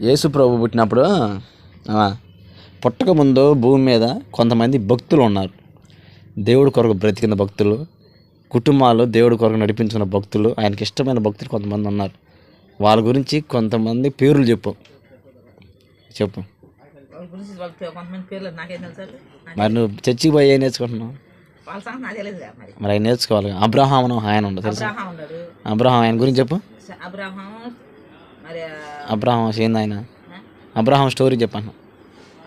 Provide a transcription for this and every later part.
యేసు ప్రభు పుట్టినప్పుడు ఆ, పుట్టక ముందు భూమి మీద కొంతమంది భక్తులు ఉన్నారు. దేవుడి కొరకు బ్రతికిన భక్తులు కుటుంబాలు దేవుడి కొరకు నడిపించిన భక్తులు ఆయనకి ఇష్టమైన భక్తులు కొంతమంది ఉన్నారు. వాళ్ళ గురించి కొంతమంది పేర్లు చెప్పు. చెప్పు. మరి నువ్వు చర్చికి పోయి ఏం నేర్చుకుంటున్నావు? మరి. ఆయన నేర్చుకోవాలి. అబ్రహాం ఆయన ఉండదు తెలుసా? అబ్రాహం ఆయన గురించి చెప్పు. అబ్రాహం మరి అబ్రహాం ఏంది ఆయన? అబ్రహాం స్టోరీ చెప్పాను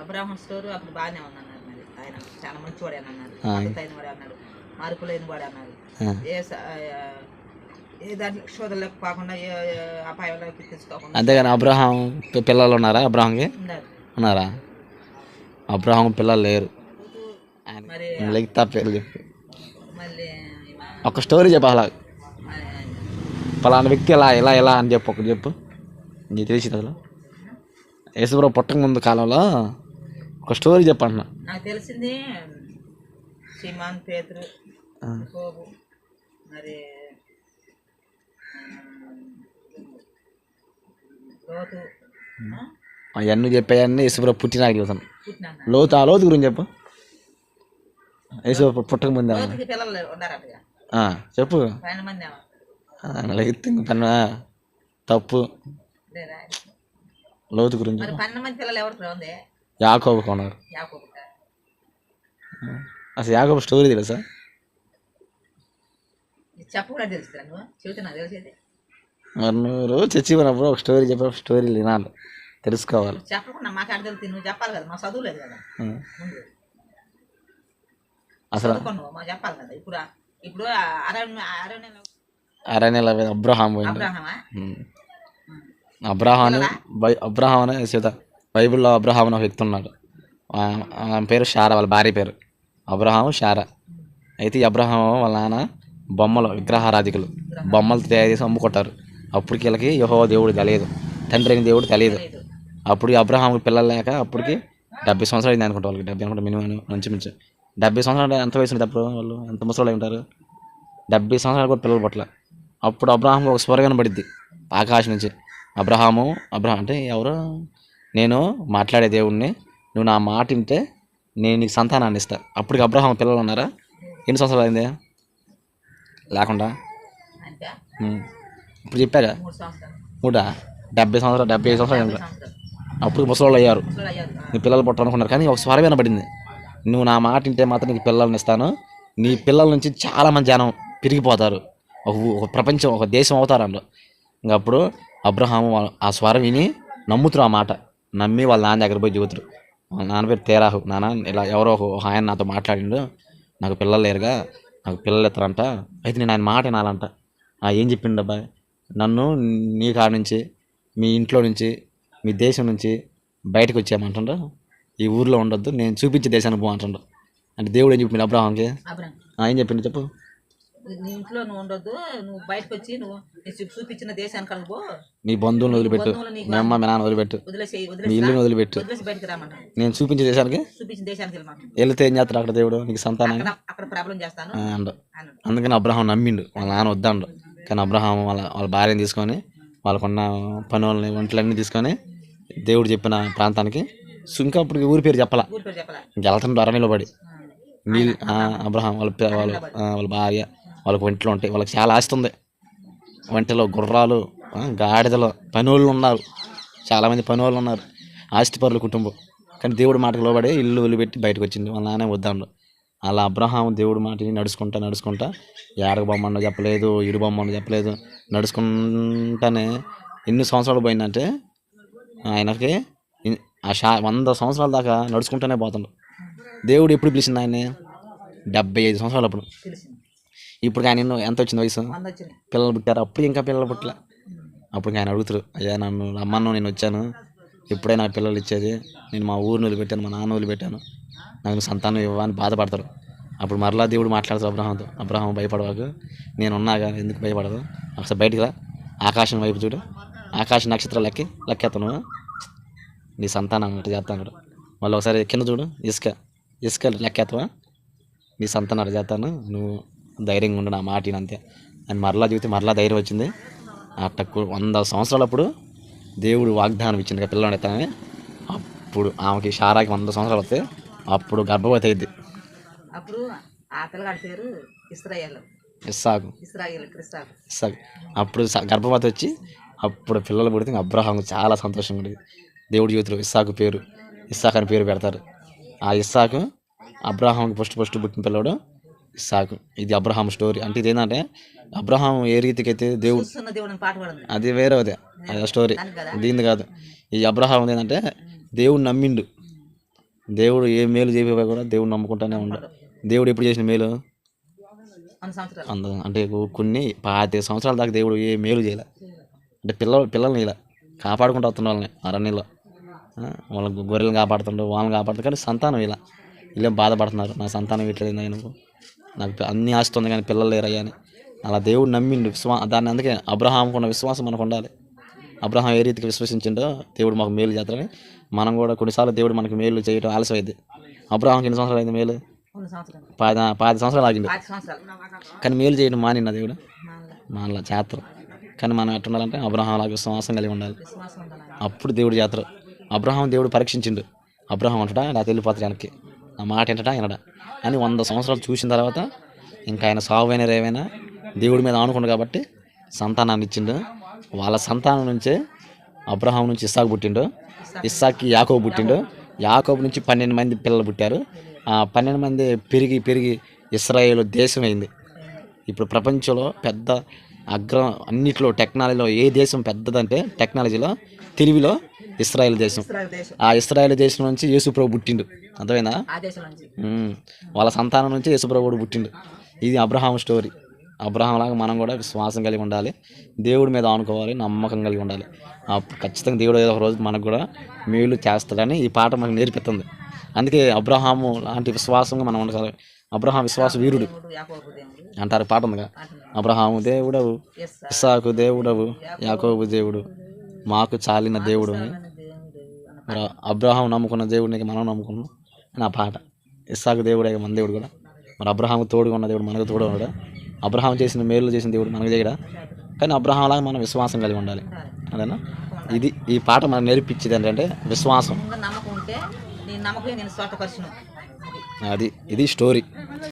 అబ్రాహం స్టోర్ అప్పుడు బాగానే ఉందన్నారు మరి. ఆయన చాలా మంచివాడే అన్నారు వాడే అన్నాడు. మార్పు లేని వాడే అన్నారు. ఏ ఏ దాంట్లో శోధనలకు కాకుండా ఏ అపాయంలోకి తీసుకోకుండా అంతేగాని అబ్రహాం పి- పిల్లలు ఉన్నారా అబ్రహాంకి? ఉన్నారు. అబ్రహాం పిల్లలు లేరు. లెక్తా పేర్లు చెప్పు. ఒక స్టోరీ చెప్పు అలా మరి పలానా వ్యక్తి ఎలా ఎలా ఎలా అని చెప్పు ఒకటి చెప్పు. నీకు తెలిసింది అసలు యేసుప్రభు పుట్టక ముందు కాలంలో ఒక స్టోరీ చెప్పంటున్నా. నాకు తెలిసింది సిమాన్ పేతురు మరి లోతు? అవన్నీ చెప్పాయన్నీ యేసుప్రభు పుట్టినాక పుట్టినాక లోతు ఆ లోతు గురించి చెప్పు. యేసుప్రభు పుట్టక ముందు చెప్పు. పన్నెండు మంది ఏమో. ఆ, లెగితే ఇంక పని తప్పు. లోతు గురించి యాకోబు కొన్నారు. అసలు యాకోబు స్టోరీ తెలుసా? మరి నువ్వు రోజు చర్చి పోయినప్పుడు ఒక స్టోరీ చెప్పిన స్టోరీ వినాలి తెలుసుకోవాలి. చెప్పకుండా మాకు అర్థం నువ్వు చెప్పాలి కదా మా చదువు లేదు కదా అసలు చెప్పాలి కదా. ఇప్పుడు ఇప్పుడు అరణ్య అరణ్య అరణ్యాల అబ్రహాం పోయింది అబ్రాహమా ఉమ్. అబ్రహాం అని బై అబ్రహాం అనే సీత బైబిల్లో అబ్రహాం అని వ్యక్తి ఉన్నాడు. ఆ- ఆయన పేరు షారా వాళ్ళ భార్య పేరు. Abraham Sarah. అయితే ఈ అబ్రహాం వాళ్ళ నాన్న బొమ్మలు విగ్రహారాధికులు. బొమ్మలు తయారు చేసి అమ్ముకుంటారు అప్పటికి వీళ్ళకి యహో దేవుడు తెలియదు. తండ్రి అయిన దేవుడు తెలియదు. అప్పుడు అబ్రహాం పిల్లలు లేక అప్పటికి డెబ్బై సంవత్సరాలు అయింది అనుకుంటా వాళ్ళకి. డెబ్బై అనుకుంటా మినిమం మంచి మంచి. డెబ్బై సంవత్సరాలు ఎంత వయసు ఉంటుంది అప్పుడు వాళ్ళు? ఎంత ముసలు ఉంటారు? డెబ్బై సంవత్సరాలు కూడా పిల్లలు పట్ల అప్పుడు అబ్రహాం ఒక స్వర్గం పడిద్ది ఆకాశం నుంచి. అబ్రహాము అబ్రహాం అంటే ఎవరు? నేను మాట్లాడే దేవుణ్ణి. నువ్వు నా మాట వింటే నేను నీకు సంతానాన్ని ఇస్తా. అప్పటికి అబ్రహాం పిల్లలు ఉన్నారా? ఎన్ని సంవత్సరాలు అయింది? లేకుండా. ఇప్పుడు చెప్పాగా మూడు డెబ్బై సంవత్సరాలు డెబ్బై ఐదు సంవత్సరాలు అప్పుడు ముసలోళ్ళు అయ్యారు. నీ పిల్లలు పుట్టాలనుకున్నారు కానీ ఒక స్వరం వినబడింది. నువ్వు నా మాట వింటే మాత్రం నీకు పిల్లల్ని ఇస్తాను. నీ పిల్లల నుంచి చాలా మంది జనం పెరిగిపోతారు. ఒక ప్రపంచం ఒక దేశం అవుతారు అందులో. ఇంకా అప్పుడు అబ్రహాము వాళ్ళ- ఆ స్వరం విని నమ్ముతారు ఆ మాట. నమ్మి వాళ్ళ నాన్న దగ్గర పోయి చెబుతారు వాళ్ళ నాన్న పేరు తేరాహు. నాన్న ఇలా ఎవరో ఒక ఆయన నాతో మాట్లాడిండు. నాకు పిల్లలు లేరుగా. నాకు పిల్లలు ఎత్తారంట అయితే నేను ఆయన మాట వినాలంట. "ఆ, ఏం చెప్పిండు అబ్బాయి? నన్ను నీ కాడ నుంచి మీ ఇంట్లో నుంచి మీ దేశం నుంచి బయటకు వచ్చేయమంటుండ్రు ఈ ఊర్లో ఉండొద్దు. నేను చూపించే దేశానికి పో అంటుండ్రు అంటే దేవుడు ఏం చెప్పిండు అబ్రహాంకి అబ్రాహం. ఏం చెప్పిండు చెప్పు? నీ ఇంట్లో నువ్వు ఉండొద్దు నువ్వు బయటకు వచ్చి నువ్వు చూపించిన దేశానికి కనుక పో నీ బంధువులను వదిలిపెట్టు మీ అమ్మ మీ నాన్న వదిలిపెట్టు. మీ ఇల్లుని వదిలిపెట్టు. బయటకు రామంట నేను చూపించే దేశానికి? చూపించిన దేశానికి వెళ్ళమంట వెళ్తే ఏం చేస్తాడు అక్కడ దేవుడు? నీకు సంతానాన్ని అక్కడ ప్రాబ్లం చేస్తాను. అండు. అందుకని అబ్రహాం నమ్మిండు. వాళ్ళ నాన్న వద్దండు. కానీ అబ్రహాం వాళ్ళ వాళ్ళ భార్యని తీసుకొని వాళ్ళకున్న పని వాళ్ళని వంటలన్నీ తీసుకొని దేవుడు చెప్పిన ప్రాంతానికి ఇంకా అప్పుడు ఊరి పేరు చెప్పాల. అరణ్యలో పడి. ఆ. నీళ్ళు ఆ, అబ్రహాం వాళ్ళ వాళ్ళ వాళ్ళ భార్య. వాళ్ళకి వంటలు ఉంటాయి. వాళ్ళకి చాలా ఆస్తి ఉంది. వంటలో గుర్రాలు గాడిదలు పనులు ఉన్నారు. చాలామంది పనులు ఉన్నారు. ఆస్తిపరుల కుటుంబం. కానీ దేవుడి మాటకు లోబడి ఇల్లు వదిలిపెట్టి బయటకు వచ్చింది. వాళ్ళ నానే వద్దాడు. అలా అబ్రహాం దేవుడి మాటని నడుచుకుంటా నడుచుకుంటా ఏడక బొమ్మను చెప్పలేదు ఇరు బొమ్మను చెప్పలేదు. నడుచుకుంటానే ఎన్ని సంవత్సరాలు పోయిందంటే ఆయనకి ఆ షా వంద సంవత్సరాల దాకా నడుచుకుంటూనే పోతుండు. దేవుడు ఎప్పుడు పిలిచింది ఆయన్ని? డెబ్బై ఐదు సంవత్సరాలు అప్పుడు ఇప్పుడు ఆయన ఎన్నో- ఎంత వచ్చింది వయసు? పిల్లలు పుట్టారు. అప్పుడు ఇంకా పిల్లలు పుట్టలే. అప్పుడు ఆయన అడుగుతారు అయ్యా నన్ను రమ్మను నేను వచ్చాను. ఇప్పుడే నా పిల్లలు ఇచ్చేది. నేను మా ఊరిని వదిలిపెట్టాను మా నాన్న వదిలిపెట్టాను. నాకు సంతానం ఇవ్వని బాధపడతారు. అప్పుడు మరలా దేవుడు మాట్లాడతారు అబ్రహాంతో అబ్రహాం భయపడవాకు. నేను ఉన్నాగా ఎందుకు భయపడదు? ఒకసారి బయటికి రా. ఆకాశం వైపు చూడు. ఆకాశ నక్షత్రాలు లెక్కి లెక్కేస్తాను నీ సంతానం అట్లా చేస్తాను మళ్ళీ ఒకసారి కింద చూడు. ఇసుక ఇసుక లెక్కేస్తావా నీ సంతానం అట్లా చేస్తాను. నువ్వు ధైర్యంగా ఉండు నా మాట అంతే అని మరలా చూస్తే మరలా ధైర్యం వచ్చింది. అట్ట వంద సంవత్సరాలప్పుడు దేవుడు వాగ్దానం ఇచ్చింది పిల్లలు ఎత్తానని. అప్పుడు ఆమెకి షారాకి వంద సంవత్సరాలు వస్తే అప్పుడు గర్భవతి అయింది అప్పుడు ఆ పిల్లగాడి పేరు ఇస్రాయేల్. ఇస్సాకు. అప్పుడు గర్భవతి వచ్చి అప్పుడు పిల్లలు పుడితే అబ్రహాం చాలా సంతోషంగా ఉండేది. దేవుడి జీవితంలో ఇస్సాకు పేరు ఇస్సాక్ అని పేరు పెడతారు. ఆ ఇస్సాకు అబ్రహాంకి ఫస్ట్ ఫస్ట్ పుట్టిన పిల్లడు ఇస్సాకు ఇది అబ్రహాం స్టోరీ. అంటే ఇది ఏంటంటే అబ్రహాం ఏ రీతికి అయితే దేవుడు అది వేరే అదే అది స్టోరీ. దానికి కదా? ఈ అబ్రహాం ఏంటంటే దేవుడు నమ్మిండు. దేవుడు ఏ మేలు చేయబోయా కూడా దేవుడు నమ్ముకుంటానే ఉండు. దేవుడు ఎప్పుడు చేసిన మేలు? అంటే కొన్ని పాతి సంవత్సరాల దాకా దేవుడు ఏ మేలు చేయలే. అంటే పిల్లలు పిల్లల్ని ఇలా కాపాడుకుంటూ వస్తున్న వాళ్ళని అరణ్యంలో. వాళ్ళ గొర్రెలను కాపాడుతుండ్రు వాళ్ళని కాపాడుతారు కానీ సంతానం ఇలా. వీళ్ళేం బాధపడుతున్నారు. నా సంతానం ఇట్లేదు నేను. నాకు అన్ని ఆస్తుంది కానీ పిల్లలు లేరయ్యా అని. అలా దేవుడు నమ్మిండు విశ్వా దాన్ని అందుకే అబ్రహాంకు ఉన్న విశ్వాసం మనకు ఉండాలి. అబ్రహాం ఏ రీతికి విశ్వసించిండో దేవుడు మాకు మేలు చేస్తాడని. మనం కూడా కొన్నిసార్లు దేవుడు మనకి మేలు చేయడం ఆలస్యం అయింది అబ్రహాంకి ఎన్ని సంవత్సరాలు అయింది మేలు? పది పది సంవత్సరాలు సంవత్సరాలు. కానీ మేలు చేయడం మానిన దేవుడు? మానల. చేస్తారు కానీ మనం ఎట్లా ఉండాలంటే అబ్రహాం లాగా విశ్వాసం కలిగి ఉండాలి. అప్పుడు దేవుడు చేస్తారు అబ్రహాం దేవుడు పరీక్షించిండు. అబ్రహాం అంటడా? నా వెనక్కి. నా మాట ఏంటట? వినడా. అని వంద సంవత్సరాలు చూసిన తర్వాత ఇంకా ఆయన సాగు రేవైనా దేవుడి మీద ఆనుకుండు కాబట్టి సంతానాన్ని ఇచ్చిండు. వాళ్ళ సంతానం నుంచే అబ్రహాం నుంచి ఇస్సాకు పుట్టిండు. ఇస్సాక్కి యాకోబు పుట్టిండు. యాకోబు నుంచి పన్నెండు మంది పిల్లలు పుట్టారు. ఆ పన్నెండు మంది పెరిగి పెరిగి ఇస్రాయేల్ దేశం అయింది ఇప్పుడు ప్రపంచంలో పెద్ద అగ్ర అన్నిట్లో టెక్నాలజీలో ఏ దేశం పెద్దదంటే టెక్నాలజీలో తెలివిలో ఇస్రాయేల్ దేశం. ఆ ఇస్రాయేల్ దేశం నుంచి యేసుప్రభు పుట్టిండు. అర్థమైందా? ఉమ్. వాళ్ళ సంతానం నుంచి యేసుప్రభుడు పుట్టిండు. ఇది అబ్రహాం స్టోరీ. అబ్రహాం లాగా మనం కూడా విశ్వాసం కలిగి ఉండాలి. దేవుడి మీద ఆనుకోవాలి నమ్మకం కలిగి ఉండాలి. ఖచ్చితంగా దేవుడు ఏదో ఒక రోజు మనకు కూడా మేలు చేస్తాడని ఈ పాట మనకు నేర్పిస్తుంది. అందుకే అబ్రహాము లాంటి విశ్వాసంగా మనం ఉండాలి. అబ్రహాం విశ్వాస వీరుడు. అంటారు పాట ఉందిగా. అబ్రహాము దేవుడవు. ఇస్సాకు దేవుడవు యాకోబు దేవుడు మాకు చాలిన దేవుడు. అని మరి అబ్రహాం నమ్ముకున్న దేవుడిని మనం నమ్ముకున్నాం నా పాట. ఇస్సాకు దేవుడే మన దేవుడు కూడా మరి అబ్రహాం తోడుగా ఉన్న దేవుడు మనకు తోడు ఉన్నాడా? అబ్రహాం చేసిన మేలు చేసిన దేవుడు మనకు చేయడా? కానీ అబ్రహాం లాగా మనం విశ్వాసం కలిగి ఉండాలి. అదేనా? ఇది ఈ పాట మనకు నేర్పించేది ఏంటంటే విశ్వాసం. అది ఇది స్టోరీ